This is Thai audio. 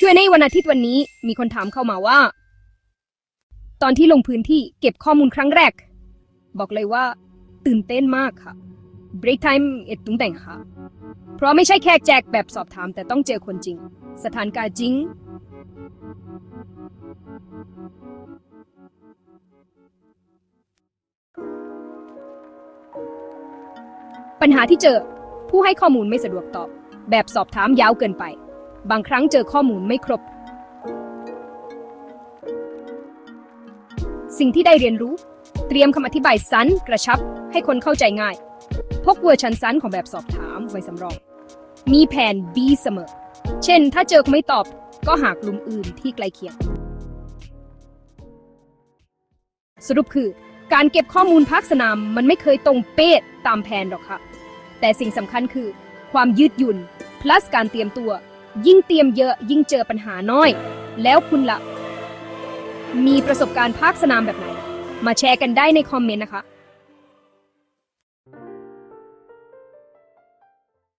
Q&A วันอาทิตย์วันนี้มีคนถามเข้ามาว่า ตอนที่ลงพื้นที่เก็บข้อมูลครั้งแรก บอกเลยว่า ตื่นเต้นมากค่ะ break time เอ็ดตุ้งแต่งค่ะ เพราะไม่ใช่แค่แจกแบบสอบถาม แต่ต้องเจอคนจริง สถานการณ์จริง ปัญหาที่เจอผู้ให้ข้อมูลไม่สะดวกตอบ แบบสอบถามยาวเกินไป บางครั้งเจอข้อมูลไม่ครบ สิ่งที่ได้เรียนรู้ เตรียมคำอธิบายสั้นกระชับ ให้คนเข้าใจง่าย พกเวอร์ชันสั้นของแบบสอบถามไว้สำรอง มีแผน B เสมอ เช่น ถ้าเจอไม่ตอบก็หากลุ่มอื่นที่ใกล้เคียง สรุปคือ การเก็บข้อมูลภาคสนามมันไม่เคยตรงเป๊ะตามแผนหรอกค่ะ แต่สิ่งสำคัญคือ ความยืดหยุ่น plus การเตรียมตัว ยิ่งเตรียมเยอะยิ่งเจอปัญหาน้อย แล้วคุณละ่ะ มีประสบการณ์ภาคสนามแบบไหน มาแชร์กันได้ในคอมเมนต์นะคะ